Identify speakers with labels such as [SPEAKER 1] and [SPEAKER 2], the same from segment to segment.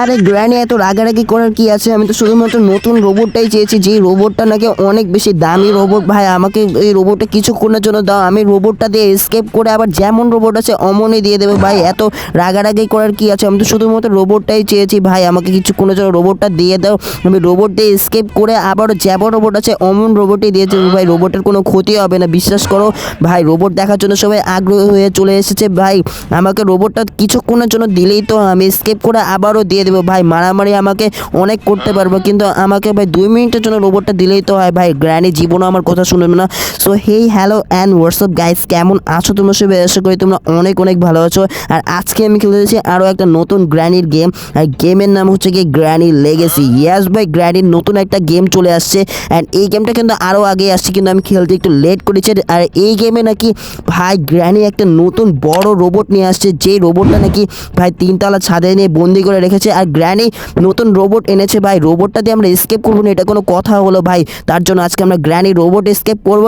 [SPEAKER 1] আরে গ্র্যানি, এত রাগারাগি করার কি আছে? আমি তো শুধুমাত্র নতুন রোবটটাই চেয়েছি যে রোবটটা নাকি অনেক বেশি দামি রোবট ভাই, আমাকে এই রোবটটা কিছুক্ষণের জন্য দাও, আমি রোবটটা দিয়ে এসকেপ করে আবার যেমন রোবট আছে, অমনই দিয়ে দেবে। ভাই, এত রাগারাগি করার কি আছে? আমি তো শুধুমাত্র রোবটটাই চেয়েছি। ভাই, আমাকে কিছুক্ষণের জন্য রোবটটা দিয়ে দাও। আমি রোবট দিয়ে এসকেপ করে আবারও যেমন রোবট আছে, অমন রোবটই দিয়েছে ভাই রোবটের কোনো ক্ষতি হবে না, বিশ্বাস করো। ভাই রোবট দেখার জন্য সবাই আগ্রহী হয়ে চলে এসেছে। ভাই, আমাকে রোবটটা কিছুক্ষণের জন্য দিলেই তো আমি স্কেপ করে আবারও দিয়ে দেবো। ভাই, মারামারি আমাকে অনেক করতে পারব, কিন্তু আমাকে ভাই দুই মিনিটের জন্য রোবটটা দিলেই তো হয়। ভাই গ্র্যানি জীবনও আমার কথা শুনবে না। So hey hello and WhatsApp guys কেমন আছো তোমরা সবাই? আশা করি তোমরা অনেক অনেক ভালো আছো। আর আজকে আমি খেলে দিয়েছি আরও একটা নতুন গ্র্যানির গেম আর গেমের নাম হচ্ছে কি গ্র্যানি লেগেসি ইয়াস ভাই গ্র্যানির নতুন একটা গেম চলে আসছে। অ্যান্ড এই গেমটা কিন্তু আরও আগে আসছে, কিন্তু আমি খেলতে একটু লেট করেছি। আর এই গেমে নাকি, ভাই গ্র্যানি একটা নতুন বড় রোবট নিয়ে আসছে। যেই রোবটটা নাকি, ভাই, তিনতলা ছাদে নিয়ে বন্দি করে রেখেছে। আর গ্র্যানি নতুন রোবট এনেছে ভাই। রোবটটা দিয়ে আমরা স্কেপ করব না, এটা কোনো কথা হলো ভাই। তার জন্য আজকে আমরা গ্র্যানি রোবট স্কেপ করব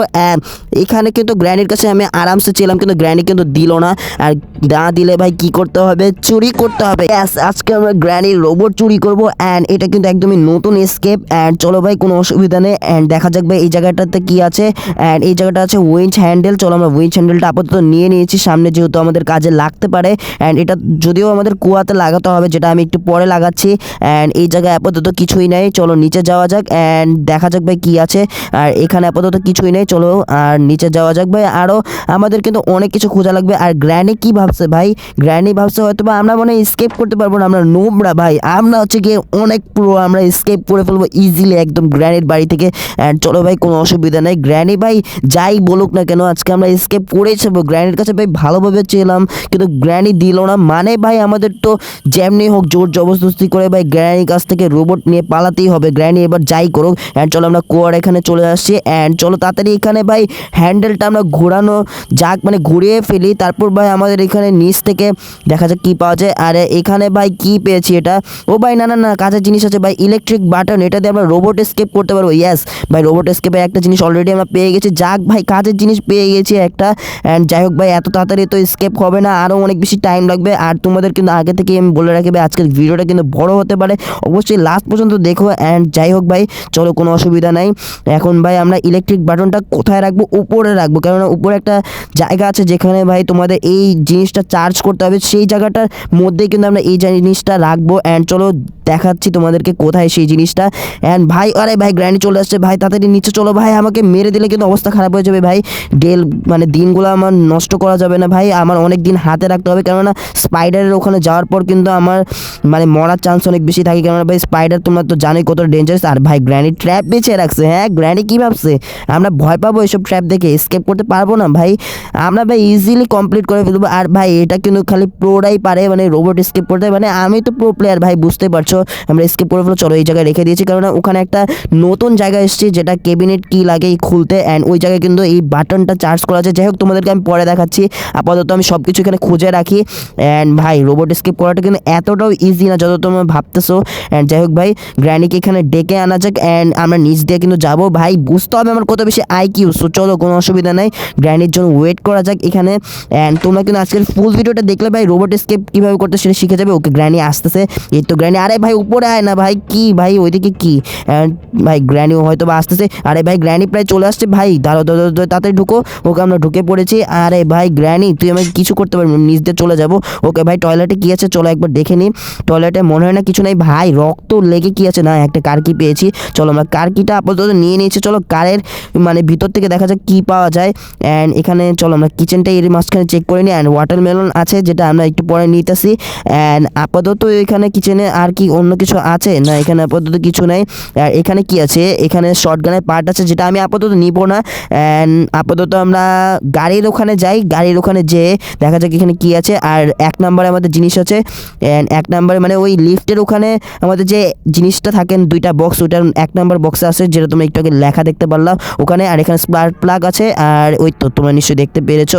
[SPEAKER 1] এখানে কিন্তু গ্র্যানির কাছে আমি আরামসে ছিলাম, কিন্তু গ্র্যানি কিন্তু দিল না। আর না দিলে ভাই কি করতে হবে? চুরি করতে হবে। আজকে আমরা গ্র্যানির রোবট চুরি করব অ্যান্ড এটা কিন্তু একদমই নতুন স্কেপ অ্যান্ড চলো ভাই, কোনো অসুবিধা নেই অ্যান্ড দেখা যাক ভাই এই জায়গাটাতে কি আছে। অ্যান্ড এই জায়গাটা আছে উইঞ্চ হ্যান্ডেল চলো আমরা উইঞ্চ হ্যান্ডেলটা আপাতত নিয়ে নিয়েছি, সামনে যেহেতু আমাদের কাজে লাগতে পারে। অ্যান্ড এটা যদিও আমাদের কুয়াতে লাগাতে হবে, যেটা আমি একটু পরে লাগাচ্ছি। অ্যান্ড এই জায়গায় আপাতত কিছুই নেই। চলো নিচে যাওয়া যাক। অ্যান্ড দেখা যাক ভাই কি আছে। আর এখানে আপাতত কিছুই নেই। চলো আর নিচে যাওয়া যাক ভাই। আরও আমাদের কিন্তু অনেক কিছু খোঁজা লাগবে। আর গ্র্যানি কি ভাবছে ভাই? গ্র্যানি ভাবছে হয়তো বা আমরা মনে স্কেপ করতে পারব না। আমরা নোবরা ভাই। আমরা হচ্ছে গিয়ে অনেক পুরো আমরা স্কেপ করে ফেলব ইজিলি একদম গ্র্যানির বাড়ি থেকে। অ্যান্ড চলো ভাই, কোনো অসুবিধা নেই। গ্র্যানি ভাই, যাই বলুক না কেন, আজকে আমরা স্কেপ করেছি গ্র্যানির কাছে ভাই ভালোভাবে চেলাম। কিন্তু গ্র্যানি দিল না। মানে ভাই আমাদের তো যেমনি হোক জোর জবরদস্তি করে ভাই গ্র্যানির কাছ থেকে রোবট নিয়ে পালাতেই হবে। গ্র্যানি এবার যাই করুক। অ্যান্ড চলো আমরা কোয়ার এখানে চলে আসছি অ্যান্ড চলো তাড়াতাড়ি এখানে ভাই হ্যান্ডেলটা আমরা ঘোরানো যাক মানে ঘুরিয়ে ফেলি। তারপর ভাই আমাদের এখানে নিচ থেকে দেখা যাক কী পাওয়া যায়। আর এখানে ভাই কি পেয়েছি এটা? ও ভাই, না না না কাজের জিনিস আছে ভাই। ইলেকট্রিক বাটন এটা দিয়ে আমরা রোবট স্কেপ করতে পারব। ইয়াস ভাই রোবট স্কেপে একটা জিনিস অলরেডি আমরা পেয়ে গেছি। যাক ভাই কাজের জিনিস পেয়ে গেছি একটা। অ্যান্ড যাই হোক ভাই, এত তাড়াতাড়ি তো স্কেপ হবে না। আরও অনেক বেশি টাইম লাগবে। আর তোমাদের কিন্তু আগে থেকে আমি বলে রাখি ভাই, আজকের ভিডিওটা কিন্তু বড় হতে পারে। অবশ্যই লাস্ট পর্যন্ত দেখো অ্যান্ড যাই হোক ভাই, চলো কোনো অসুবিধা নাই। এখন ভাই আমরা ইলেকট্রিক বাটনটা কোথায় রাখব? উপরে রাখব। কেননা উপরে একটা জায়গা আছে যেখানে ভাই তোমাদের এই জিনিসটা চার্জ করতে হবে। সেই জায়গাটার মধ্যেই কিন্তু আমরা এই জিনিসটা রাখব অ্যান্ড চলো দেখাচ্ছি তোমাদেরকে কোথায় সেই জিনিসটা। অ্যান্ড ভাই, আরে ভাই, গ্র্যান্ড চলে আসছে। ভাই, তাড়াতাড়ি নিচে চলো। ভাই, আমাকে মেরে দিলে কিন্তু অবস্থা খারাপ হয়ে যাবে ভাই। ডেল মানে দিনগুলো আমার নষ্ট করা যাবে না ভাই। আমার অনেক দিন হাতে রাখতে হবে। কেননা স্পাইডারের ওখানে যাওয়ার পর কিন্তু আমার মানে মরার চান্স অনেক বেশি থাকে। কেননা ভাই স্পাইডার তোমরা তো জানোই কত ডেঞ্জারাস আর ভাই গ্র্যানি ট্র্যাপ বেছে রাখছে। হ্যাঁ গ্র্যানি কী ভাবছে? আমরা ভয় পাবো এসব ট্র্যাপ দেখে। স্কেপ করতে পারব না ভাই। আমরা ভাই ইজিলি কমপ্লিট করে ফেলব। আর ভাই, এটা কিন্তু খালি প্রোরাই পারে। মানে রোবট স্কেপ করতে। মানে আমি তো প্রো প্লেয়ার ভাই বুঝতে পারছ। আমরা স্কেপ করে ফেলো। চলো এই জায়গায় রেখে দিয়েছি। কারণ ওখানে একটা নতুন জায়গা এসেছে, যেটা কেবিনেট কি লাগে খুলতে। অ্যান্ড ওই জায়গায় কিন্তু এই বাটনটা চার্জ করা আছে। যাই হোক তোমাদেরকে আমি পরে দেখাচ্ছি। আপাতত আমি সব কিছু এখানে খুঁজে রাখি। অ্যান্ড ভাই রোবট স্কেপ করাটা কিন্তু এতটাও ইজি না যত তোমরা ভাবতেছো। অ্যান্ড যাই হোক ভাই গ্র্যানিকে এখানে ডেকে আনা যাক। অ্যান্ড আমরা নিচ দিয়ে কিন্তু যাব। ভাই, বুঝতে হবে আমার কত বেশি আই কিউ সো চলো, কোনো অসুবিধা নাই। গ্র্যানির জন্য ওয়েট করা যাক এখানে। অ্যান্ড তোমরা কিন্তু আজকের ফুল ভিডিওটা দেখলে ভাই রোবট স্কেপ কীভাবে করতে সেটা শিখে যাবে। ওকে গ্র্যানি আসতেছে। এই তো গ্র্যানি আরে ভাই উপরে আয় না ভাই কি ভাই ওইদিকে কি? ভাই গ্র্যানিও হয়তো বা আসতেছে। আরে ভাই গ্র্যানি প্রায় চলে আসছে ভাই। দাঁড়ো তাড়াতাড়ি ঢুকো। ওকে আমরা ঢুকে পড়েছি। আরে ভাই গ্র্যানি তুই আমাকে কিছু করতে পারবি না, নিচ দিয়ে চলে যাব। ওকে ভাই টয়লেটে কি আছে? চলো একবার দেখে নিই টয়লেটে মনে হয় না কিছু নাই। ভাই রক্ত লেগে কি আছে? না একটা কার কি পেয়েছি। চলো আমরা কার কিটা আপাতত নিয়ে নিয়েছি। চলো কারের মানে ভিতর থেকে দেখা যাক কি পাওয়া যায়। অ্যান্ড এখানে চলো আমরা কিচেনটা এর মাঝখানে চেক করে নিই অ্যান্ড ওয়াটারমেলন আছে যেটা আমরা একটু পরে নিতেছি। অ্যান্ড আপাতত এখানে কিচেনে আর কি অন্য কিছু আছে? না, এখানে আপাতত কিছু নাই। আর এখানে কি আছে? এখানে শর্ট গানের পার্ট আছে, যেটা আমি আপাতত নিব না। অ্যান্ড আপাতত আমরা গাড়ির ওখানে যাই। গাড়ির ওখানে যেয়ে দেখা যাক এখানে কি আছে। আর এক নম্বরে আমাদের জিনিস আছে। অ্যান্ড এক নম্বরে মানে ওই লিফটের ওখানে আমাদের যে জিনিসটা থাকেন দুইটা বক্স ওইটার এক নম্বর বক্সে আছে, যেটা তোমরা একটু আগে লেখা দেখতে পারলাম ওখানে। আর এখানে স্পার্ক প্লাগ আছে। আর ওই তো, তোমরা নিশ্চয়ই দেখতে পেরেছ।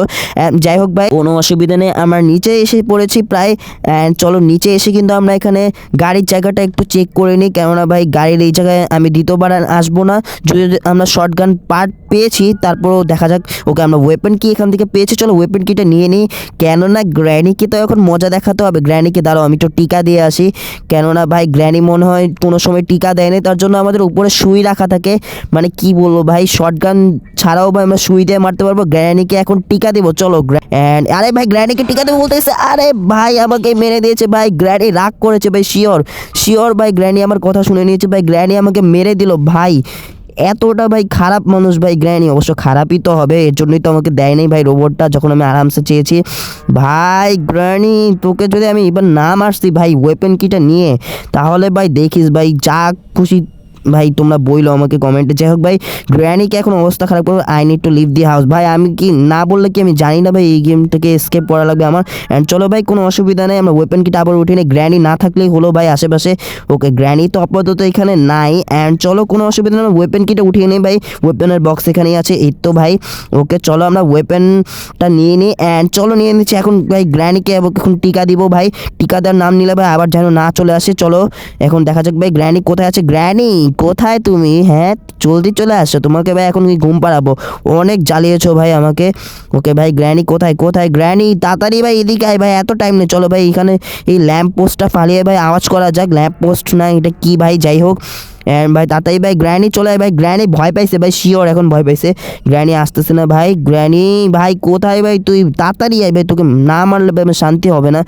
[SPEAKER 1] যাই হোক ভাই, কোনো অসুবিধা নেই। আমরা নিচে এসে পড়েছি প্রায়। অ্যান্ড চলো, নিচে এসে কিন্তু আমরা এখানে গাড়ি গাড়ির জায়গাটা একটু চেক করে নিই, কেননা ভাই গাড়ির এই জায়গায় আমি দ্বিতীয়বার আসব না। যদি আমরা শর্ট গান পার্ট পেয়েছি, তারপরও দেখা যাক, ওকে আমরা ওয়েপেন কি এখান থেকে পেয়েছি, চলো ওয়েপন কিটা নিয়ে নিই। কেননা গ্র্যানিকে তো এখন মজা দেখাতে হবে। গ্র্যানিকে দাঁড়াও, আমি তো টিকা দিয়ে আসি। কেননা ভাই গ্র্যানি মনে হয় কোনো সময় টিকা দেয়নি, তার জন্য আমাদের উপরে সুই রাখা থাকে। মানে কি বলব ভাই শর্ট গান ছাড়াও ভাই আমরা সুই দিয়ে মারতে পারব। গ্র্যানিকে এখন টিকা দেবো, চলো। অ্যান্ড আরে ভাই গ্র্যানিকে টিকা দেবো বলতেছে আরে ভাই, আমাকে মেরে দিয়েছে ভাই। গ্র্যানি রাগ করেছে ভাই শিওর শিওর ভাই গ্র্যানি আমার কথা শুনে নিয়েছে। ভাই গ্র্যানি আমাকে মেরে দিল। ভাই, এতটা ভাই খারাপ মানুষ ভাই গ্র্যানি অবশ্য খারাপই তো হবে, এর জন্যই তো আমাকে দেয় নাই ভাই রোবটটা যখন আমি আরামসে চেয়েছি। ভাই গ্র্যানি তোকে যদি আমি এবার নাম মারছি ভাই ওয়েপেন কিটা নিয়ে, তাহলে ভাই দেখিস ভাই যা খুশি ভাই, তোমরা বইলো আমাকে কমেন্টে। যাই হোক ভাই গ্র্যানিকে এখন অবস্থা খারাপ করবে? I need to leave the house ভাই, আমি কি না বললে কি আমি জানি না ভাই, এই গেম থেকে স্কেপ করা লাগবে আমার। অ্যান্ড চলো ভাই, কোনো অসুবিধা নেই, আমরা ওয়েপেন কিটা আবার উঠে নিই। গ্র্যানি না থাকলেই হলো ভাই আশেপাশে। ওকে, গ্র্যানি তো আপাতত এখানে নাই। অ্যান্ড চলো, কোনো অসুবিধা নেই ওয়েপেন কিটা উঠিয়ে নিই ভাই। ওয়েপেনের বক্স এখানেই আছে, এই তো ভাই। ওকে, চলো আমরা ওয়েপেনটা নিয়ে নিই। অ্যান্ড চলো, নিয়ে নিচ্ছি। এখন ভাই গ্র্যানিকে এখন টিকা দিব ভাই। টিকা দেওয়ার নাম নিলে ভাই, আবার যেন না চলে আসে। চলো, এখন দেখা যাক ভাই, গ্র্যানি কোথায় আছে? গ্র্যানি! কোথায় তুমি? হ্যাঁ জলদি চলে আসো, তোমাকে ভাই এখন ঘুম পাড়াবো? অনেক জ্বালিয়েছো ভাই আমাকে। ওকে ভাই, গ্র্যানি কোথায় কোথায়? গ্র্যানি, তাড়াতাড়ি ভাই, এদিকে আয় ভাই, এত টাইম নেই। চলো ভাই, এখানে এই ল্যাম্প পোস্টটা ফালিয়ে ভাই, আওয়াজ করা যাক। ল্যাম্প পোস্ট না, এটা কি ভাই? যাই হোক। অ্যান্ড ভাই তাড়াতাড়ি ভাই, গ্র্যানি চলে আয় ভাই, গ্র্যানি ভয় পাইছে ভাই শিওর এখন ভয় পাইছে। গ্র্যানি আসতেছে না ভাই, গ্র্যানি ভাই কোথায় ভাই তুই? তাড়াতাড়ি আয় ভাই, তোকে না মারলে ভাই শান্তি হবে না।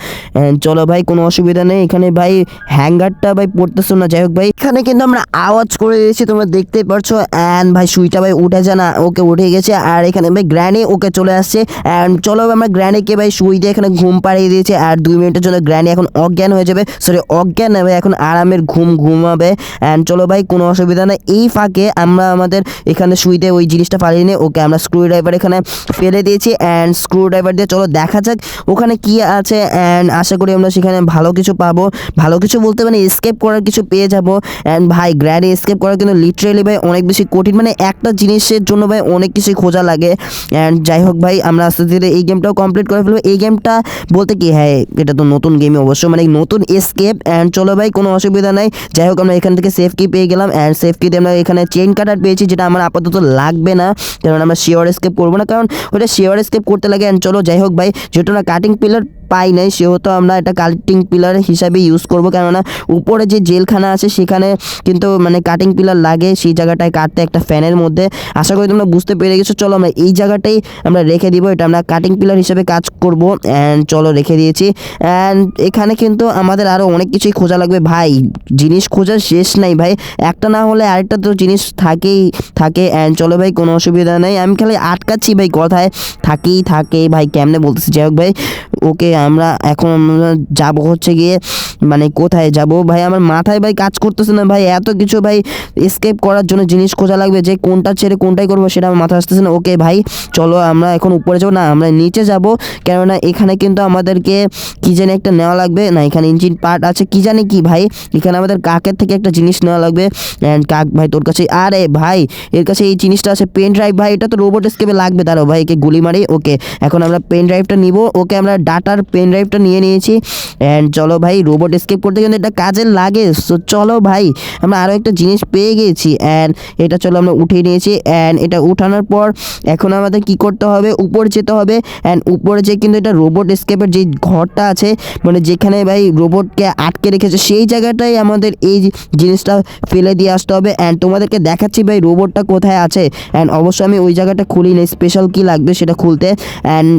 [SPEAKER 1] চলো ভাই, কোনো অসুবিধা নেই, এখানে ভাই হ্যাঙ্গারটা ভাই পড়তেছো না, যাই হোক ভাই। এখানে কিন্তু আমরা আওয়াজ করে দিয়েছি, তোমরা দেখতেই পারছ। অ্যান্ড ভাই, সুইটা ভাই উঠে যায় না, ওকে উঠে গেছে। আর এখানে ভাই, গ্র্যানি ওকে চলে আসছে। অ্যান্ড চলো আমরা গ্র্যানিকে ভাই, সুই দিয়ে এখানে ঘুম পাড়িয়ে দিয়েছে। আর দুই মিনিটের জন্য গ্র্যানি এখন অজ্ঞান হয়ে যাবে। সরি অজ্ঞান হবে এখন আরামের ঘুম ঘুমাবে। অ্যান্ড চলো ভাই, কোনো অসুবিধা নেই। এই ফাঁকে আমরা আমাদের এখানে সুইতে ওই জিনিসটা ফালিয়ে নিয়ে ওকে আমরা স্ক্রু ড্রাইভার এখানে ফেলে দিয়েছি অ্যান্ড স্ক্রু ড্রাইভার দিয়ে চলো দেখা যাক ওখানে কি আছে অ্যান্ড আশা করি আমরা সেখানে ভালো কিছু পাবো। ভালো কিছু বলতে মানে স্কেপ করার কিছু পেয়ে যাব। অ্যান্ড ভাই গ্র্যানি স্কেপ করা কিন্তু লিটারেলি ভাই অনেক বেশি কঠিন। মানে একটা জিনিসের জন্য ভাই অনেক কিছুই খোঁজা লাগে। অ্যান্ড যাই হোক ভাই, আমরা আস্তে ধীরে এই গেমটাও কমপ্লিট করে ফেলব। এই গেমটা বলতে কি হ্যাঁ এটা তো নতুন গেমই অবশ্য। মানে নতুন স্কেপ অ্যান্ড চলো ভাই, কোনো অসুবিধা নাই। যাই হোক, আমরা এখান থেকে সেফ কি পেয়ে গেলাম অ্যান্ড সেফ কিতে আমরা এখানে চেইন কাটার পেয়েছি, যেটা আমার আপাতত লাগবে না। কারণ আমরা শিওর স্কেপ করব না, কারণ ওটা শিওর স্কেপ করতে লাগে অ্যান্ড চলো, যাই হোক ভাই যেটা না কাটিং পিলার পাই নাই, সেহেতু আমরা এটা কাটিং পিলার হিসাবে ইউজ করব। কেননা উপরে যে জেলখানা আছে, সেখানে কিন্তু মানে কাটিং পিলার লাগে। সেই জায়গাটায় কাটতে একটা ফ্যানের মধ্যে। আশা করি তোমরা বুঝতে পেরে গেছো। চলো আমরা এই জায়গাটাই আমরা রেখে দিব। এটা আমরা কাটিং পিলার হিসাবে কাজ করব। অ্যান্ড চলো রেখে দিয়েছি। অ্যান্ড এখানে কিন্তু আমাদের আরও অনেক কিছুই খোঁজা লাগবে। ভাই, জিনিস খোঁজার শেষ নাই ভাই। একটা না হলে আরেকটা তো জিনিস থাকেই, থাকে। অ্যান্ড চলো ভাই, কোনো অসুবিধা নেই। আমি খালি আটকাচ্ছি ভাই কথায়। থাকেই, থাকে। ভাই, কেমনে বলতেছি? যাই হোক ভাই। ওকে আমরা এখন আমরা যাব হচ্ছে গিয়ে মানে কোথায় যাব? ভাই, আমার মাথায় ভাই কাজ করতেছে না ভাই, এত কিছু ভাই এসকেপ করার জন্য জিনিস খোঁজা লাগবে, যে কোনটা ছেড়ে কোনটাই করব সেটা আমার মাথায় আসতেছে না। ওকে ভাই, চলো আমরা এখন উপরে যাব। না, আমরা নিচে যাব, কেননা এখানে কিন্তু আমাদেরকে কি জানি একটা নেওয়া লাগবে। না, এখানে ইঞ্জিন পার্ট আছে, কি জানি কি ভাই? এখানে আমাদের কাকের থেকে একটা জিনিস নেওয়া লাগবে। অ্যান্ড কাক ভাই, তোর কাছে, আরে ভাই, এর কাছে এই জিনিসটা আছে পেন ড্রাইভ ভাই, এটা তো রোবট স্কেপে লাগবে তারও ভাই, একে গুলি মারি ওকে এখন আমরা পেন ড্রাইভটা নিব ওকে আমরা ডাটার পেন ড্রাইভটা নিয়ে নিয়েছি। অ্যান্ড চলো ভাই রোবট স্কেপ করতে কিন্তু এটা কাজে লাগে। সো চলো ভাই, আমরা আরও একটা জিনিস পেয়ে গেছি। অ্যান্ড এটা চলো আমরা উঠিয়ে নিয়েছি। অ্যান্ড এটা উঠানোর পর এখন আমাদের কি করতে হবে? উপরে যেতে হবে। অ্যান্ড উপরে যে কিন্তু এটা রোবট স্কেপের যে ঘরটা আছে মানে যেখানে ভাই রোবটকে আটকে রেখেছে, সেই জায়গাটাই আমাদের এই জিনিসটা ফেলে দিয়ে আসতে হবে। অ্যান্ড তোমাদেরকে দেখাচ্ছি ভাই রোবটটা কোথায় আছে। অ্যান্ড অবশ্যই আমি ওই জায়গাটা খুলি না স্পেশাল কি লাগবে সেটা খুলতে। অ্যান্ড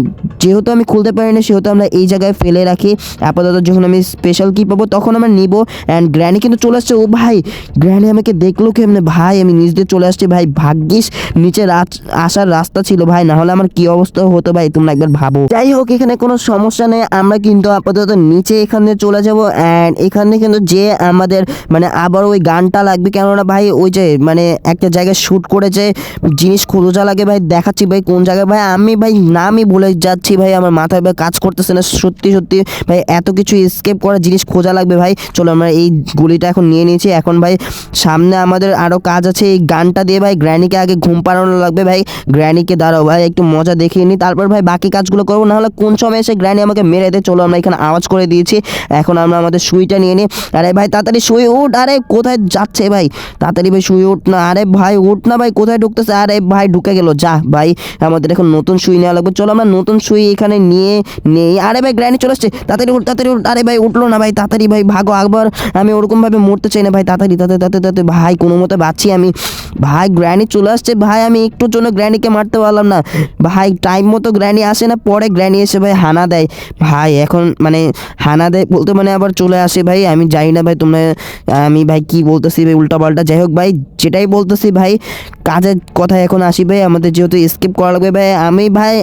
[SPEAKER 1] যেহেতু আমি খুলতে পারি না সেহেতু আমরা এই জায়গায় ফেলে রাখি। আপাতত যখন আমি স্পেশাল কি পাবো, তখন আমার নিব। অ্যান্ড গ্র্যানি কিন্তু চলে আসছে। ও ভাই গ্র্যানি আমাকে দেখল কেমনে? ভাই, আমি নিচ দিয়ে চলে আসছি। ভাই, ভাগ্যিস, নিচে আসার রাস্তা ছিল ভাই। না হলে আমার কি অবস্থা হতো ভাই, তোমরা একবার ভাবো। যাই হোক, এখানে কোনো সমস্যা নেই। আমরা কিন্তু আপাতত নিচে এখান এখানে চলে যাব। অ্যান্ড এখানে কিন্তু যে আমাদের মানে আবার ওই গানটা লাগবে। কেননা ভাই, ওই যে মানে একটা জায়গায় শ্যুট করে যে জিনিস খোঁজা লাগে ভাই। দেখাচ্ছি ভাই কোন জায়গায়। ভাই, আমি ভাই নামই ভুলে যাচ্ছি ভাই। আমার মাথায় কাজ করতেছে না। সত্যি সত্যি, ভাই, এত কিছু স্কেপ করার জিনিস খোঁজা লাগবে, ভাই। চলো আমরা এই গুলিটা এখন নিয়ে নিয়েছি। এখন, ভাই, সামনে আমাদের আরও কাজ আছে। এই গানটা দিয়ে, ভাই, গ্র্যানিকে আগে ঘুম পাড়ানো লাগবে, ভাই। গ্র্যানিকে দাঁড়াও, ভাই, একটু মজা দেখিয়ে নিই তারপর, ভাই, বাকি কাজগুলো করব। নাহলে কোন সময় এসে গ্র্যানি আমাকে মেরে দেয়? চলো, আমরা এখানে আওয়াজ করে দিয়েছি। এখন আমরা আমাদের সুইটা নিয়ে নিই আরে, ভাই, তাড়াতাড়ি শুয়ে উঠ। আরে, কোথায় যাচ্ছে, ভাই? তাড়াতাড়ি, ভাই শুয়ে উঠ না। আরে, ভাই, উঠ না, ভাই, কোথায় ঢুকতেছে? আরে, ভাই, ঢুকে গেল। যা, ভাই, আমাদের এখন নতুন সুই নেওয়া লাগবে। চলো, আমরা নতুন সুই এখানে নিয়ে নেই। আরে ভাই গ্র্যানি চলে আসছে, তাড়াতাড়ি উঠ, তাড়াতাড়ি আরে ভাই, উঠল না ভাই, তাড়াতাড়ি ভাই, ভাগো একবার আমি ওরকমভাবে মরতে চাই না ভাই, তাড়াতাড়ি তাড়াতাড়ি তাড়াতাড়ি তাড়াতাড়ি। ভাই, কোনো মতে বাঁচি আমি। ভাই গ্র্যানি চলে আসছে, ভাই, আমি একটুর জন্য গ্র্যানিকে মারতে পারলাম না। ভাই টাইম মতো গ্র্যানি আসে না, পরে গ্র্যানি এসে ভাই হানা দেয়। ভাই, এখন মানে হানা দেয় বলতে মানে আবার চলে আসে ভাই, আমি জানি না ভাই তোমরা, আমি ভাই কি বলতেছি ভাই, উল্টাপাল্টা। যাই হোক ভাই, যেটাই বলতেছি ভাই, কাজের কথা এখন আসি ভাই, আমাদের যেহেতু স্কিপ করা লাগবে ভাই, আমি ভাই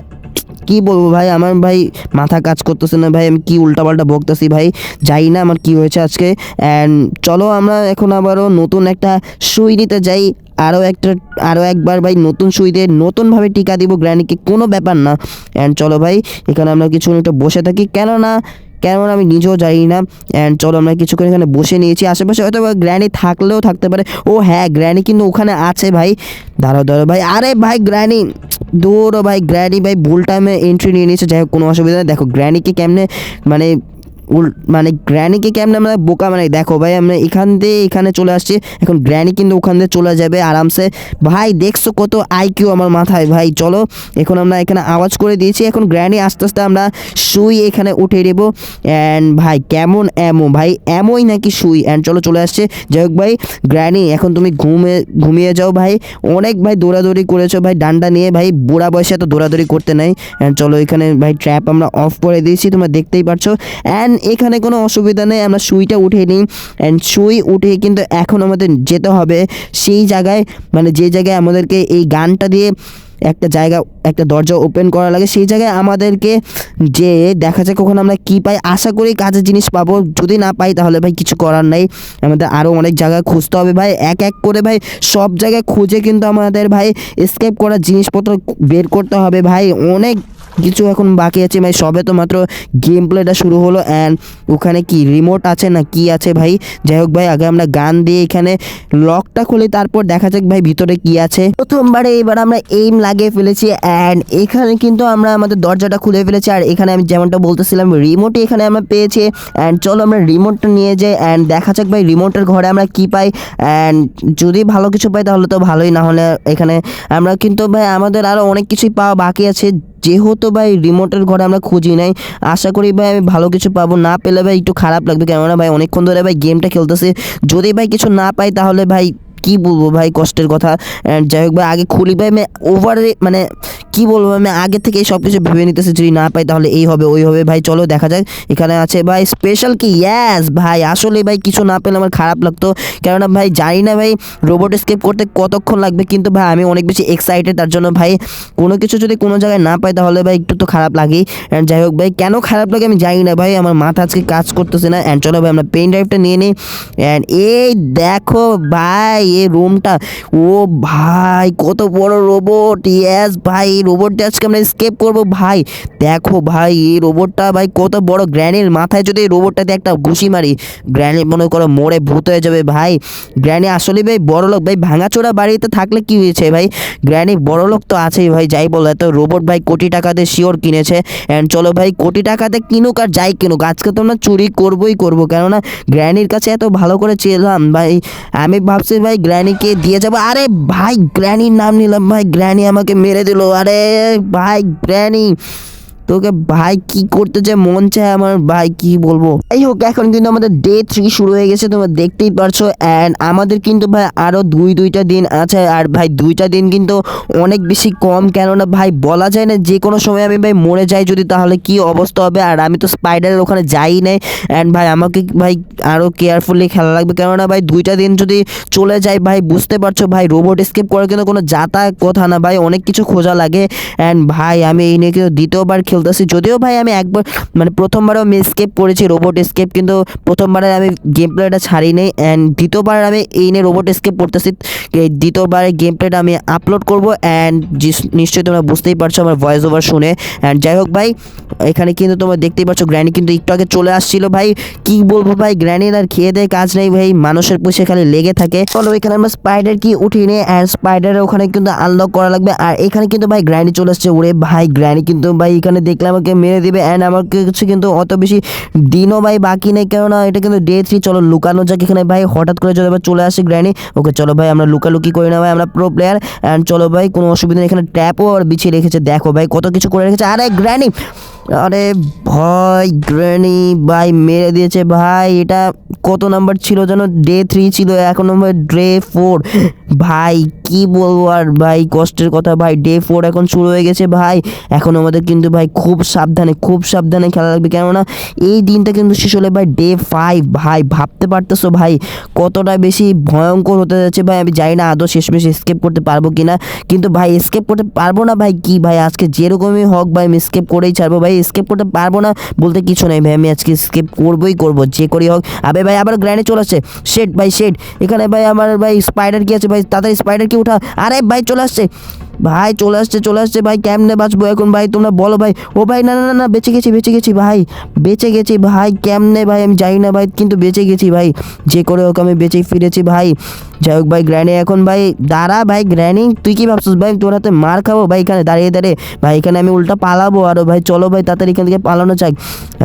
[SPEAKER 1] কি বলব ভাই? আমার ভাই মাথা কাজ করতেছে না ভাই, আমি কি উল্টাপাল্টা বকতেছি ভাই? যাই না আমার কি হয়েছে আজকে। অ্যান্ড চলো আমরা এখন আবারও নতুন একটা সুই নিতে যাই। আরও একটা আরও একবার ভাই নতুন সুই দিয়ে নতুনভাবে টিকা দিব গ্র্যানিকে কোনো ব্যাপার না। অ্যান্ড চলো ভাই, এখানে আমরা কিছু একটা বসে থাকি। কেননা কেমন আমি নিজেও যাই না। অ্যান্ড চলো আমরা কিছুক্ষণ এখানে বসে নিয়েছি। আশেপাশে হয়তো গ্র্যানি থাকলেও থাকতে পারে। ও হ্যাঁ গ্র্যানি কিন্তু ওখানে আছে ভাই। দাঁড়ো দাঁড়াও ভাই। আরে ভাই, গ্র্যানি! দৌড়ো ভাই, গ্র্যানি ভাই, ভুল টাইমে এন্ট্রি নিয়ে নিয়েছে। যাই হোক, কোনো অসুবিধা নেই। দেখো, গ্র্যানিকে কেমনে মানে মানে গ্র্যানিকে কেমন আমরা বোকা মানে দেখো ভাই, আমরা এখান দিয়ে এখানে চলে আসছি। এখন গ্র্যানি কিন্তু ওখান দিয়ে চলে যাবে আরামসে। ভাই, দেখছ কত আইকিউ আমার মাথায়। ভাই, চলো, এখন আমরা এখানে আওয়াজ করে দিয়েছি। এখন গ্র্যানি আস্তে আস্তে আমরা সুই এখানে উঠে দেবো। অ্যান্ড ভাই, কেমন এমো ভাই এমোই নাকি সুই? অ্যান্ড চলো, চলে আসছে। যাই হোক ভাই, গ্র্যানি, এখন তুমি ঘুমে, ঘুমিয়ে যাও ভাই। অনেক ভাই দৌড়াদৌড়ি করেছ ভাই, ডান্ডা নিয়ে ভাই। বুড়া বয়সে তো দৌড়াদৌড়ি করতে নাই। অ্যান্ড চলো, এখানে ভাই ট্র্যাপ আমরা অফ করে দিয়েছি। তোমরা দেখতেই পারছ। অ্যান্ড এখানে কোনো অসুবিধা নেই, আমরা সুইটা উঠে নিই। অ্যান্ড সুই উঠে কিন্তু এখন আমাদের যেতে হবে। সেই জায়গায় মানে যে জায়গায় আমাদেরকে এই গানটা দিয়ে একটা জায়গা, একটা দরজা ওপেন করা লাগে, সেই জায়গায় আমাদেরকে যে দেখা যাক কখন আমরা কি পাই, আশা করি কাজের জিনিস পাবো। যদি না পাই তাহলে ভাই কিছু করার নাই। আমাদের আরও অনেক জায়গায় খুঁজতে হবে ভাই। এক এক করে ভাই সব জায়গায় খুঁজে কিন্তু আমাদের ভাই স্কেপ করার জিনিসপত্র বের করতে হবে ভাই। অনেক কিছু এখন বাকি আছে ভাই, সবে তো মাত্র গেম প্লেটা শুরু হলো অ্যান্ড ওখানে কি রিমোট আছে না কি আছে ভাই? যাই হোক ভাই, আগে আমরা গান দিয়ে এখানে লকটা খুলি, তারপর দেখা যাক ভাই ভিতরে কি আছে। প্রথমবারে এবার আমরা এইম লাগিয়ে ফেলেছি অ্যান্ড এখানে কিন্তু আমরা আমাদের দরজাটা খুলে ফেলেছি আর এখানে আমি যেমনটা বলতেছিলাম রিমোট এখানে আমরা পেয়েছি অ্যান্ড চলো আমরা রিমোটটা নিয়ে যাই অ্যান্ড দেখা যাক ভাই রিমোটের ঘরে আমরা কি পাই অ্যান্ড যদি ভালো কিছু পাই তাহলে তো ভালোই, না হলে এখানে আমরা কিন্তু ভাই আমাদের আরও অনেক কিছুই পাওয়া বাকি আছে। যেহেতু ভাই রিমোটের ঘরে আমরা খুঁজি নাই, আশা করি ভাই আমি ভালো কিছু পাবো। না পেলে ভাই একটু খারাপ লাগবে, কেননা ভাই অনেকক্ষণ ধরে ভাই গেমটা খেলতেছে। যদি ভাই কিছু না পাই তাহলে ভাই কি বলব ভাই কষ্টের কথা? যাই হোক ভাই, আগে খুলি ভাই, আমি ওভার মানে কি বলব, আমি আগে থেকেই সব কিছু ভেবে নিতেছি, যদি না পাই তাহলে এই হবে, ওই হবে। ভাই, চলো, দেখা যাক। এখানে আছে ভাই স্পেশাল কি ইয়াস ভাই, আসলে ভাই, কিছু না পেলে আমার খারাপ লাগতো। কেননা ভাই, জানি না ভাই রোবট স্কেপ করতে কতক্ষণ লাগবে, কিন্তু ভাই, আমি অনেক বেশি এক্সাইটেড তার জন্য ভাই, কোনো কিছু যদি কোনো জায়গায় না পাই তাহলে ভাই, একটু তো খারাপ লাগেই। অ্যান্ড যাই হোক ভাই, কেন খারাপ লাগে আমি জানি না ভাই, আমার মাথা আজকে কাজ করতেছে না। অ্যান্ড চলো ভাই, আমরা পেন ড্রাইভটা নিয়ে নিই। অ্যান্ড এই দেখো ভাই এই রুমটা। ও ভাই, কত বড় রোবট ইয়েস ভাই রোবটটা আজকে আমরা স্কেপ করব ভাই। দেখো ভাই, এই রোবটটা ভাই কত বড় গ্র্যানির মাথায় যদি রোবটটাতে একটা ঘুষি মারি গ্র্যানি মনে করো মোড়ে ভূত হয়ে যাবে ভাই। গ্র্যানি আসলে ভাই বড় লোক ভাই, ভাঙাচোরা বাড়িতে থাকলে কি হয়েছে ভাই? গ্র্যানি বড় লোক তো আছেই ভাই, যাই বলো, এত রোবট ভাই কোটি টাকাতে শিওর কিনেছে। অ্যান্ড চলো ভাই, কোটি টাকাতে কিনুক আর যাই কিনুক। আজকে তো আমরা চুরি করবোই করব, কেননা গ্র্যানির কাছে এত ভালো করে চেলাম ভাই। আমি ভাবছি ভাই গ্র্যানিকে দিয়ে যাব আরে ভাই গ্র্যানির নাম নিলাম ভাই গ্র্যানি আমাকে মেরে দিল আরে ভাই গ্র্যানি তোকে ভাই কি করতে চায় মন চায় আমার, ভাই কি বলব? এই হোক, এখন কিন্তু আমাদের ডে থ্রি শুরু হয়ে গেছে, তোমরা দেখতেই পারছ। অ্যান্ড আমাদের কিন্তু ভাই আরও দুই, দুইটা দিন আছে, আর ভাই দুইটা দিন কিন্তু অনেক বেশি কম, কেননা ভাই বলা যায় না, যে কোনো সময় আমি ভাই মরে যাই, যদি তাহলে কি অবস্থা হবে? আর আমি তো স্পাইডারের ওখানে যাই নাই। অ্যান্ড ভাই আমাকে ভাই আরও কেয়ারফুলি খেলা লাগবে, কেননা ভাই দুইটা দিন যদি চলে যায় ভাই বুঝতে পারছ, ভাই রোবট স্কেপ করার কিন্তু কোনো যাতায়াত কথা না, ভাই অনেক কিছু খোঁজা লাগে। অ্যান্ড ভাই আমি এই নিয়ে কিন্তু দ্বিতীয়বার খেলতে খেলতেছি যদিও ভাই আমি একবার মানে প্রথমবারও আমি স্কেপ করেছি রোবট স্কেপ কিন্তু প্রথমবারে আমি গেম প্লেটা ছাড়ি নেই অ্যান্ড দ্বিতীয়বার আমি এই নিয়ে রোবট স্কেপ করতেছি, এই দ্বিতীয়বারের গেম প্লেটা আমি আপলোড করব অ্যান্ড নিশ্চয়ই তোমরা বুঝতেই পারছ আমার ভয়েস ওভার শুনে অ্যান্ড যাই হোক ভাই, এখানে কিন্তু তোমরা দেখতেই পাচ্ছ গ্র্যানি কিন্তু একটু আগে চলে আসছিল ভাই, কি বলব ভাই গ্র্যানির আর খেয়ে দেয় কাজ নেই ভাই, মানুষের পুষে খালি লেগে থাকে, চলো এখানে আমরা স্পাইডার কি উঠিয়ে নিই অ্যান্ড স্পাইডারের ওখানে কিন্তু আনলক করা লাগবে, আর এখানে কিন্তু ভাই গ্র্যানি চলে আসছে, ওরে ভাই গ্র্যানি কিন্তু ভাই এখানে দেখলে আমাকে মেরে দিবে। অ্যান্ড আমার কিছু কিন্তু অত বেশি দিনও ভাই বাকি নেই, কেননা এটা কিন্তু ডে থ্রি চলো লুকানো যাক এখানে ভাই। হঠাৎ করে যদি আবার চলে আসে গ্র্যানি ওকে চলো ভাই, আমরা লুকালুকি করি না ভাই, আমরা প্রো প্লেয়ার অ্যান্ড চলো ভাই, কোনো অসুবিধা নেই, এখানে ট্যাপও আর বিছিয়ে রেখেছে। দেখো ভাই, কত কিছু করে রেখেছে। আরে গ্র্যানি আরে ভাই, গ্র্যানি, ভাই, মেরে দিয়েছে ভাই। এটা কত নাম্বার ছিল যেন? ডে থ্রি ছিল এখন নম্বর ডে ফোর। ভাই, কি বলব আর ভাই, কষ্টের কথা ভাই, ডে ফোর এখন শুরু হয়ে গেছে ভাই। এখন আমাদের কিন্তু ভাই খুব সাবধানে খুব সাবধানে খেলা লাগবে। কেননা এই দিনটা কিন্তু শেষ হলে ভাই ডে ফাইভ। ভাই, ভাবতে পারতেছো ভাই, কতটা বেশি ভয়ঙ্কর হতে যাচ্ছে ভাই? আমি জানি না, আদৌ শেষমেশ স্কেপ করতে পারব কিনা। কিন্তু ভাই স্কেপ করতে পারব না ভাই? কি ভাই, আজকে যেরকমই হোক ভাই, আমি স্কেপ করেই ছাড়বো ভাই। স্কেপ করতে পারব না। বলতে কিছু নেই ভাই, আমি আজকে স্কেপ করবোই করব, যে করি হোক। আবে ভাই, আবার গ্র্যান্ডে চলে আসছে। শেড ভাই শেড এখানে ভাই, আমার ভাই স্পাইডার কি আছে ভাই? তাদের স্পাইডার কি উঠা। আরে ভাই, চলে আসছে। ভাই, চলে আসছে চলে আসছে, ভাই, কেমনে বাঁচবো এখন ভাই? তোমরা বলো ভাই। ও ভাই, না না না বেঁচে গেছি বেঁচে গেছি ভাই। বেঁচে গেছি ভাই, কেমনে ভাই? আমি জানি না ভাই, কিন্তু বেঁচে গেছি ভাই। যে করে হোক আমি বেঁচে ফিরেছি ভাই। যাই হোক ভাই, গ্র্যানি এখন ভাই, দাঁড়া ভাই, গ্র্যানি, তুই কি ভাবছিস ভাই? তোর হাতে মার খাব ভাই, এখানে দাঁড়িয়ে দাঁড়িয়ে। ভাই, এখানে আমি উল্টা পালাবো আরও ভাই, চলো ভাই, তাড়াতাড়ি এখান থেকে পালানো চাই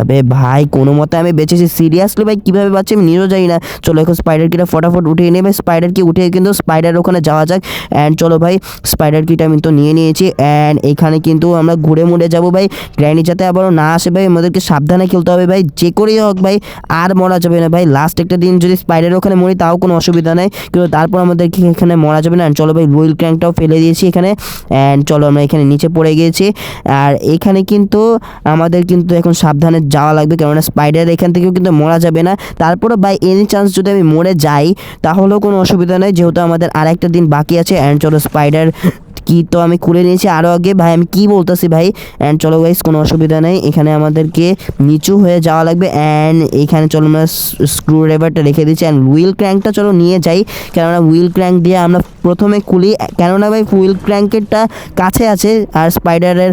[SPEAKER 1] আবে ভাই, কোনো মতে আমি বেঁচেছি। সিরিয়াসলি ভাই, কীভাবে বাঁচছি আমি নিজেও জানি না। চলো এখন স্পাইডার কিটা ফটাফট উঠিয়ে নিয়ে ভাই স্পাইডার কি উঠিয়ে কিন্তু স্পাইডার ওখানে যাওয়া যাক। অ্যান্ড চলো ভাই স্পাইডার কিটা আমি তো নিয়ে নিয়েছি। অ্যান্ড এখানে কিন্তু আমরা ঘুরে মুড়ে যাব ভাই। গ্র্যানি যাতে আবারও না আসে ভাই, আমাদেরকে সাবধানে খেলতে হবে ভাই। যে করেই হোক ভাই, আর মরা যাবে না ভাই। লাস্ট একটা দিন যদি স্পাইডার ওখানে মরি, তাও কোনো অসুবিধা নেই। কিন্তু তারপর আমাদেরকে এখানে মরা যাবে না। চলো ভাই রুইল ক্র্যাঙ্কটাও ফেলে দিয়েছি এখানে। অ্যান্ড চলো আমরা এখানে নিচে পড়ে গিয়েছি। আর এখানে কিন্তু আমাদের কিন্তু এখন সাবধানে যাওয়া লাগবে। কেননা স্পাইডার এখান থেকেও কিন্তু মরা যাবে না। তারপরে বাই এনি চান্স যদি আমি মরে যাই, তাহলেও কোনো অসুবিধা নেই। যেহেতু আমাদের আর একটা দিন বাকি আছে। অ্যান্ড চলো স্পাইডার কি? তো আমি খুলে নিয়েছি আরও আগে। ভাই, আমি কি বলতেছি ভাই? অ্যান্ড চলো গাইস কোনো অসুবিধা নেই। এখানে আমাদেরকে নিচু হয়ে যাওয়া লাগবে। অ্যান্ড এখানে চলো আমরা স্ক্রু ড্রাইভারটা রেখে দিচ্ছি। অ্যান্ড হুইল ক্র্যাঙ্কটা চলো নিয়ে যাই। কেননা হুইল ক্র্যাঙ্ক দিয়ে আমরা প্রথমে খুলি কেননা ভাই হুইল ক্র্যাঙ্কেরটা কাছে আছে আর স্পাইডারের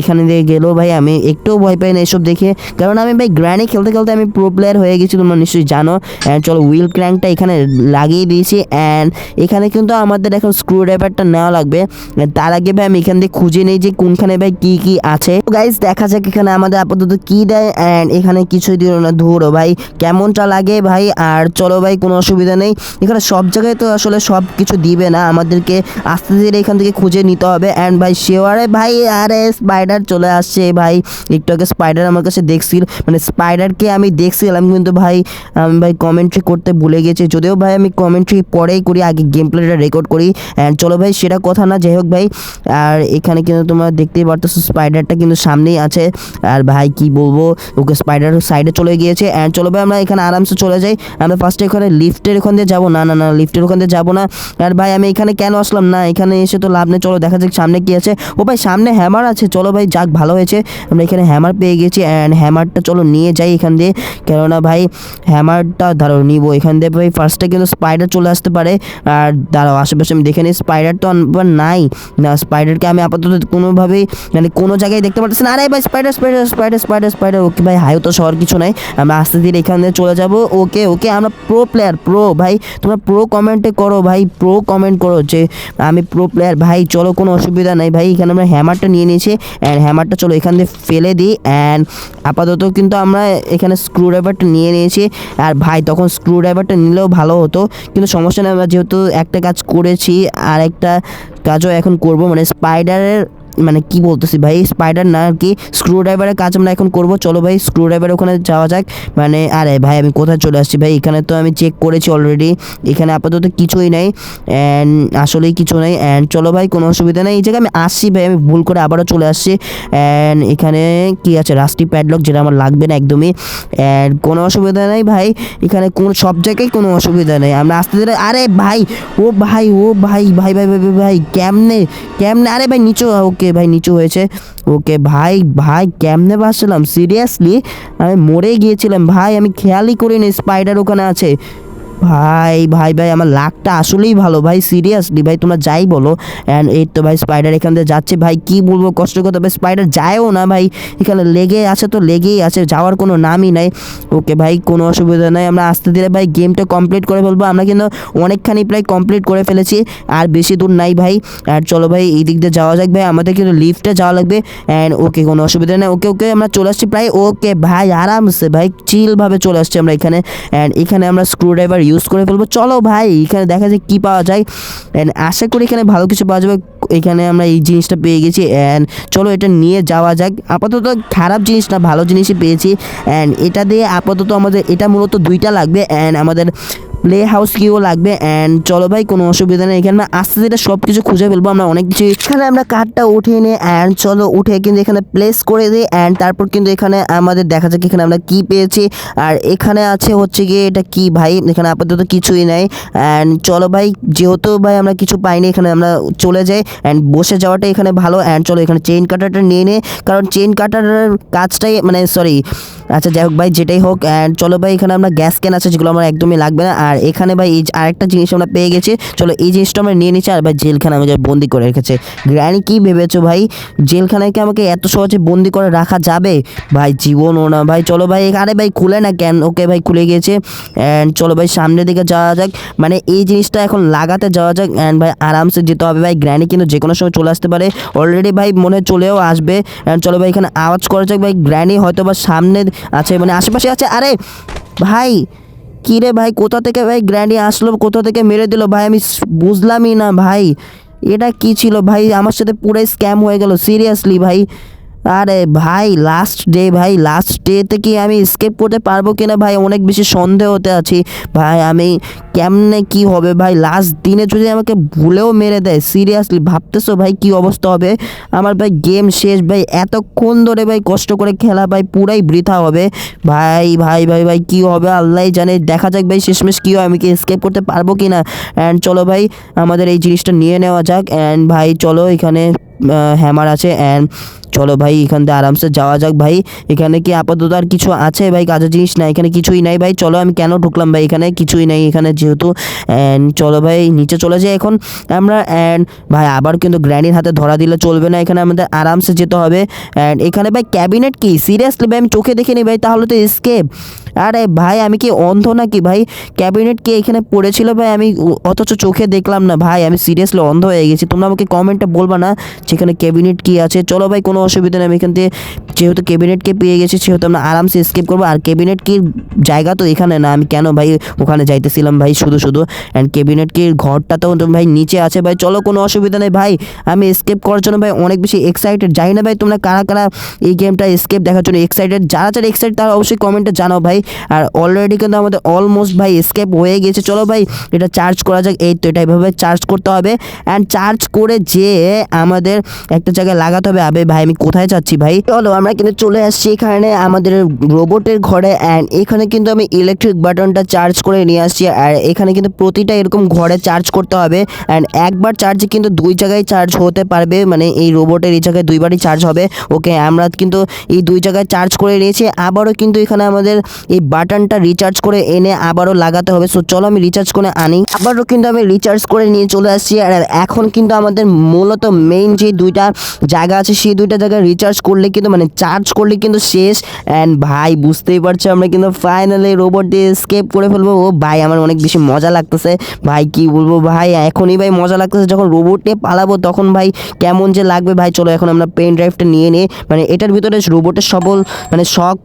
[SPEAKER 1] এখানে দিয়ে গেলেও ভাই আমি একটুও ভয় পাই না এসব দেখে। কারণ আমি ভাই গ্র্যান্ডে খেলতে খেলতে আমি প্রো প্লেয়ার হয়ে গেছি, তোমরা নিশ্চয়ই জানো। অ্যান্ড চলো হুইল ক্র্যাঙ্কটা এখানে লাগিয়ে দিয়েছি। অ্যান্ড এখানে কিন্তু আমাদের এখন স্ক্রু ড্রাইভারটা নেওয়া লাগবে। তার আগে ভাই আমি এখান থেকে খুঁজে নেই যে কোনখানে ভাই কি কি আছে। গাইজ দেখা যাক এখানে আমাদের আপাতত কি দেয়। অ্যান্ড এখানে কিছুই দিল না, ধরো ভাই। কেমনটা লাগে ভাই? আর চলো ভাই, কোনো অসুবিধা নেই। এখানে সব জায়গায় তো আসলে সব কিছু দিবে। না। আমাদেরকে আস্তে ধীরে এখান থেকে খুঁজে নিতে হবে। অ্যান্ড ভাই শিওয়ারে ভাই, আরে স্পাইডার চলে আসছে ভাই। একটু আগে স্পাইডার আমার কাছে দেখছিল। মানে স্পাইডারকে আমি দেখছিলাম, কিন্তু ভাই, আমি ভাই কমেন্ট্রি করতে ভুলে গেছি। যদিও ভাই, আমি কমেন্ট্রি পরেই করি, আগে গেম প্লেটা রেকর্ড করি। অ্যান্ড চলো ভাই, সেটা কথা না। যাই হোক ভাই, আর এখানে কিন্তু তোমরা দেখতেই পারতেছো স্পাইডারটা কিন্তু সামনেই আছে। আর ভাই, কি বলব? ওকে স্পাইডার সাইডে চলে গিয়েছে। অ্যান্ড চলো ভাই, আমরা এখানে আরামসে চলে যাই। আমরা ফার্স্টে এখানে লিফটের ওখান দিয়ে যাব। না না না লিফটের ওখান দিয়ে যাব না। আর ভাই আমি এখানে কেন আসলাম? না, এখানে এসে তো লাভ নেই। চলো, দেখা যাক সামনে কি আছে। ও ভাই, সামনে হ্যামার আছে। চলো ভাই, যাক, ভালো হয়েছে। আমরা এখানে হ্যামার পেয়ে গেছি অ্যান্ড হ্যামারটা চলো নিয়ে যাই এখান দিয়ে। কেননা ভাই হ্যামারটা ধরো, নিবো এখান দিয়ে। ভাই ফার্স্টে কিন্তু স্পাইডার চলে আসতে পারে। আর দাঁড়াও, আশেপাশে আমি দেখে নিই স্পাইডার তো নাই। না স্পাইডারকে আমি আপাতত কোনোভাবেই মানে কোনো জায়গায় দেখতে পারতেছি না। আরে ভাই spider spider spider spider spider okay ভাই হাই তো শহর কিছু নাই। আমরা আস্তে ধীরে এখান দিয়ে চলে যাব। ওকে ওকে, আমরা প্রো প্লেয়ার প্রো ভাই, তোমরা প্রো কমেন্টে করো। ভাই প্রো কমেন্ট করো যে আমি প্রো প্লেয়ার ভাই চলো কোনো অসুবিধা নাই, ভাই এখানে আমরা হ্যামারটা নিয়ে নিয়েছি অ্যান্ড হ্যামারটা চলো এখান দিয়ে ফেলে দিই অ্যান্ড আপাতত কিন্তু আমরা এখানে স্ক্রু ড্রাইভারটা নিয়ে নিয়েছি আর ভাই তখন স্ক্রু ড্রাইভারটা নিলেও ভালো হতো, কিন্তু সমস্যা নেই, আমরা যেহেতু একটা কাজ করেছি আর একটা কাজও এখন করব মানে স্পাইডারের মানে কি বলতেছি ভাই স্পাইডার না আর কি স্ক্রু ড্রাইভারের কাজ আমরা এখন করব। চলো ভাই স্ক্রু ড্রাইভার ওখানে যাওয়া যাক। মানে আরে ভাই আমি কোথায় চলে আসছি ভাই? এখানে তো আমি চেক করেছি অলরেডি এখানে আপাতত কিছুই নাই। অ্যান্ড আসলেই কিছু নেই। অ্যান্ড চলো ভাই কোনো অসুবিধা নেই। এই জায়গায় আমি আসছি ভাই আমি ভুল করে আবারও চলে আসছি। অ্যান্ড এখানে কি আছে? রাস্টি প্যাডলক যেটা আমার লাগবে না একদমই। অ্যান্ড কোনো অসুবিধা নেই ভাই। এখানে কোন সব জায়গায় কোনো অসুবিধা নেই। আমরা আসতে ধীরে আরে ভাই ও ভাই ও ভাই ভাই ভাই ভাই ভাই, ভাই কেমনে কেমনে? আরে ভাই নিচে ওকে ভাই নিচু হয়েছে। ওকে ভাই ভাই কেমনে বাঁচলাম? সিরিয়াসলি আমি মরে গিয়েছিলাম। ভাই, আমি খেয়ালই করিনি স্পাইডার ওখানে আছে। ভাই ভাই ভাই, আমার লাকটা আসলেই ভালো। ভাই সিরিয়াসলি ভাই, তোমরা যাই বলো। অ্যান্ড এই তো ভাই স্পাইডার এখান থেকে যাচ্ছে। ভাই, কি বলব, কষ্ট করতে ভাই স্পাইডার যায়ও না ভাই। এখানে লেগে আছে তো, লেগেই আছে, যাওয়ার কোনো নামই নাই। ওকে ভাই, কোনো অসুবিধা নাই। আমরা আস্তে ধীরে ভাই গেমটা কমপ্লিট করে ফেলব। আমরা কিন্তু অনেকখানি প্রায় কমপ্লিট করে ফেলেছি। আর বেশি দূর নাই ভাই। আর চলো ভাই, এই দিক দিয়ে যাওয়া যাক ভাই। আমাদের কিন্তু লিফটে যাওয়া লাগবে। অ্যান্ড ওকে কোনো অসুবিধা নেই। ওকে ওকে আমরা চলে আসছি প্রায়। ওকে ভাই, আরামসে ভাই চিলভাবে চলে আসছি আমরা এখানে। অ্যান্ড এখানে আমরা স্ক্রু ড্রাইভার ইউজ করে ফেলব। চলো ভাই, এখানে দেখা যায় কী পাওয়া যায়। অ্যান্ড আশা করি এখানে ভালো কিছু পাওয়া যাবে। এখানে আমরা এই জিনিসটা পেয়ে গেছি। অ্যান্ড চলো এটা নিয়ে যাওয়া যাক। আপাতত খারাপ জিনিস না, ভালো জিনিসই পেয়েছি। অ্যান্ড এটা দিয়ে আপাতত আমাদের, এটা মূলত দুইটা লাগবে। অ্যান্ড আমাদের প্লে হাউস কিও লাগবে অ্যান্ড চলো ভাই, কোনো অসুবিধা নেই। এখানে আস্তে ধীরে সব কিছু খুঁজে ফেলব আমরা, অনেক কিছু এখানে আমরা কার্ডটা উঠিয়ে নিই অ্যান্ড চলো উঠে কিন্তু এখানে প্লেস করে দিই অ্যান্ড তারপর কিন্তু এখানে আমাদের দেখা যাক এখানে আমরা কি পেয়েছি। আর এখানে আছে হচ্ছে গিয়ে এটা কি ভাই? এখানে আপাতত কিছুই নাই। অ্যান্ড চলো ভাই, যেহেতু ভাই আমরা কিছু পাইনি, এখানে আমরা চলে যাই। অ্যান্ড বসে যাওয়াটা এখানে ভালো। অ্যান্ড চলো এখানে চেইন কাটারটা নিয়ে নে কারণ চেইন কাটারের কাজটাই মানে সরি আচ্ছা যাই হোক ভাই, যেটাই হোক অ্যান্ড চলো ভাই, এখানে আমরা গ্যাস ক্যান আছে, যেগুলো আমার একদমই লাগবে না। আর এখানে ভাই, এই আরেকটা জিনিস আমরা পেয়ে গেছি, চলো এই জিনিসটা আমরা নিয়ে নিচ্ছি, আর ভাই জেলখানা আমাকে বন্দি করে রেখেছে। গ্র্যানি, কী ভেবেছো ভাই? জেলখানায় কি আমাকে এত সহজে বন্দি করে রাখা যাবে? ভাই জীবন ও না ভাই, চলো ভাই আরে ভাই, খুলে না কেন? ওকে ভাই, খুলে গিয়েছে। অ্যান্ড চলো ভাই, সামনের দিকে যাওয়া যাক। মানে এই জিনিসটা এখন লাগাতে যাওয়া যাক অ্যান্ড ভাই, আরামসে যেতে হবে ভাই। গ্র্যানি কিন্তু যে কোনো সময় চলে আসতে পারে। অলরেডি ভাই, মনে চলেও আসবে। অ্যান্ড চলো ভাই, এখানে আওয়াজ করা যাক ভাই, গ্র্যানি হয়তো বা সামনে আছে মানে আশেপাশে আছে? আরে, ভাই, কী রে ভাই, কোথা থেকে ভাই গ্র্যান্ডি আসলো, কোথা থেকে মেরে দিল? ভাই, আমি বুঝলামই না, ভাই। এটা কি ছিল? ভাই, আমার সাথে পুরো স্ক্যাম হয়ে গেল সিরিয়াসলি ভাই। আরে ভাই লাস্ট ডে ভাই লাস্ট ডেতে কি আমি স্কেপ করতে পারব কিনা ভাই? অনেক বেশি সন্দেহ হতে আছি। ভাই, আমি কেমনে কি হবে ভাই? লাস্ট দিনে যদি আমাকে ভুলেও মেরে দেয় সিরিয়াসলি ভাবতেছো ভাই কি অবস্থা হবে? আমার ভাই গেম শেষ ভাই, এতক্ষণ ধরে ভাই কষ্ট করে খেলা ভাই পুরাই বৃথা হবে। ভাই ভাই ভাই ভাই, কি হবে? আল্লাহ জানে, দেখা যাক ভাই শেষমেশ কি হয়, আমি কি স্কেপ করতে পারব কি না অ্যান্ড চলো ভাই, আমাদের এই জিনিসটা নিয়ে নেওয়া যাক। অ্যান্ড ভাই, চলো এখানে হ্যামার আছে অ্যান্ড চলো ভাই, এখান থেকে আরামসে যাওয়া যাক ভাই। এখানে কি আপাতত আর কিছু আছে ভাই, কাজের জিনিস? না, এখানে কিছুই নাই ভাই। চলো, আমি কেন ঢুকলাম ভাই এখানে? কিছুই নাই এখানে যেহেতু। অ্যান্ড চলো ভাই, নিচে চলে যাই এখন আমরা। অ্যান্ড ভাই, আবার কিন্তু গ্র্যানির হাতে ধরা দিলে চলবে না। এখানে আমাদের আরামসে যেতে হবে। অ্যান্ড এখানে ভাই ক্যাবিনেট কি? সিরিয়াসলি ভাই, আমি চোখে দেখিনি ভাই, তাহলে তো স্কেপ আরে ভাই, আমি কি অন্ধ নাকি? ভাই, ক্যাবিনেট কি এখানে পড়েছিল? ভাই, আমি অথচ চোখে দেখলাম না। ভাই, আমি সিরিয়াসলি অন্ধ হয়ে গেছি। তোমরা আমাকে কমেন্টটা বলবা না যেখানে ক্যাবিনেট কি আছে। চলো ভাই, কোনো অসুবিধা নেই। আমি এখান থেকে যেহেতু ক্যাবিনেটকে পেয়ে গেছি, সেহেতু আমরা আরামসে স্কেপ করব। আর ক্যাবিনেট কি জায়গা তো এখানে না। আমি কেন ভাই ওখানে যাইতেছিলাম ভাই? শুধু শুধু। অ্যান্ড ক্যাবিনেট কি ঘরটা তো ভাই নিচে আছে ভাই। চলো, কোনো অসুবিধা নেই ভাই। আমি স্কেপ করার জন্য ভাই অনেক বেশি এক্সাইটেড জানি না ভাই তোমরা কারা কারা এই গেমটা স্কেপ দেখার জন্য এক্সাইটেড যারা যারা এক্সাইটেড তারা অবশ্যই কমেন্টে জানাও ভাই। আর অলরেডি কিন্তু আমাদের অলমোস্ট ভাই স্কেপ হয়ে গেছে। চলো ভাই, এটা চার্জ করা যাক। এই তো, এটা এভাবে চার্জ করতে হবে। অ্যান্ড চার্জ করে যে আমাদের একটা জায়গায় লাগাতে হবে। আবে ভাই, আমি কোথায় যাচ্ছি ভাই? চলো, আমরা কিন্তু চলে আসছি এখানে আমাদের রোবটের ঘরে। অ্যান্ড এখানে কিন্তু আমি ইলেকট্রিক বাটনটা চার্জ করে নিয়ে আসছি। আর এখানে কিন্তু প্রতিটা এরকম ঘরে চার্জ করতে হবে। অ্যান্ড একবার চার্জে কিন্তু দুই জায়গায় চার্জ হতে পারবে। মানে এই রোবটের এই জায়গায় দুইবারই চার্জ হবে। ওকে আমরা কিন্তু এই দুই জায়গায় চার্জ করে নিয়েছি। আবারও কিন্তু এখানে আমাদের এই বাটনটা রিচার্জ করে এনে আবারও লাগাতে হবে। সো চলো আমি রিচার্জ করে আনি। আবারও কিন্তু আমি রিচার্জ করে নিয়ে চলে আসছি। আর এখন কিন্তু আমাদের মূলত মেইন যে দুইটা জায়গা আছে, সেই দুইটা জায়গায় রিচার্জ করলে কিন্তু মানে চার্জ করলে কিন্তু শেষ। অ্যান্ড ভাই, বুঝতেই পারছ, আমরা কিন্তু ফাইনালি রোবট দিয়ে স্কেপ করে ফেলব। ও ভাই, আমার অনেক বেশি মজা লাগতেছে। ভাই, কি বলব ভাই, এখনই ভাই মজা লাগতেছে। যখন রোবট নিয়ে পালাবো, তখন ভাই কেমন যে লাগবে। ভাই, চলো এখন আমরা পেন ড্রাইভটা নিয়ে নিই মানে এটার ভিতরে রোবটের সবল মানে শখ,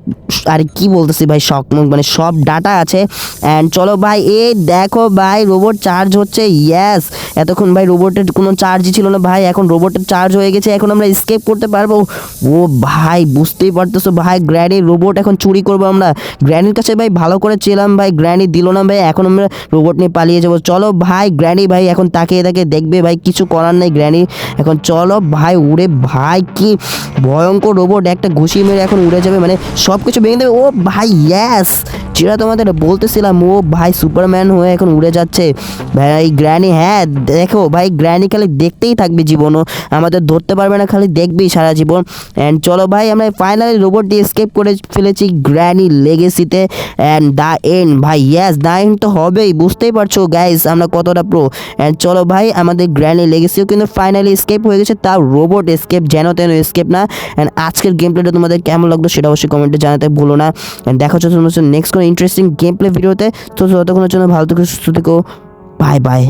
[SPEAKER 1] আর কি বলতেছি ভাই শখ মানে সব ডাটা আছে। অ্যান্ড চলো ভাই, এ দেখো ভাই রোবট চার্জ হচ্ছে ইয়েস এতক্ষণ ভাই রোবটের কোনো চার্জই ছিল না ভাই, এখন রোবটের চার্জ হয়ে গেছে, এখন আমরা স্কেপ করতে পারব। ও ভাই, বুঝতেই পারতেছো ভাই গ্র্যানির রোবট এখন চুরি করব আমরা। গ্র্যানির কাছে ভাই ভালো করে চেলাম ভাই গ্র্যানি দিল না ভাই, এখন আমরা রোবট নিয়ে পালিয়ে যাব। চলো ভাই গ্র্যানি ভাই এখন তাকিয়ে তাকে দেখবে ভাই, কিছু করার নেই গ্র্যানি এখন চলো ভাই, উড়ে ভাই, কি ভয়ঙ্কর রোবট একটা ঘুষি মেরে এখন উড়ে যাবে মানে সব কিছু ভেঙে দেবে। ও ভাই ইয়েস যেটা তোমাদের বলতেছিলাম, ও ভাই সুপারম্যান হয়ে এখন উড়ে যাচ্ছে। ভাই, গ্র্যানি হ্যাঁ দেখো, ভাই, গ্র্যানি খালি দেখতেই থাকবে জীবনও। আমাদের ধরতে পারবে না, খালি দেখবেই সারা জীবন। অ্যান্ড চলো ভাই, আমরা ফাইনালি রোবট দিয়ে স্কেপ করে ফেলেছি গ্র্যানি লেগেসিতে অ্যান্ড দ্য এন্ড ভাই ইয়েস দ্য এন্ড তো হবেই, বুঝতেই পারছ গাইস আমরা কতটা প্রো অ্যান্ড চলো ভাই, আমাদের গ্র্যানি লেগেসিও কিন্তু ফাইনালি স্কেপ হয়ে গেছে, তাও রোবট স্কেপ যেন তেন স্কেপ না। অ্যান্ড আজকের গেম প্লেটা তোমাদের কেমন লাগল সেটা অবশ্যই কমেন্টে জানাতে ভুলো না। অ্যান্ড দেখা হচ্ছে তোমার নেক্সট ইন্টারেস্টিং গেম প্লে ভিডিওতে তো ততক্ষণের জন্য ভালো থেকো সুস্থ থেকো। Bye bye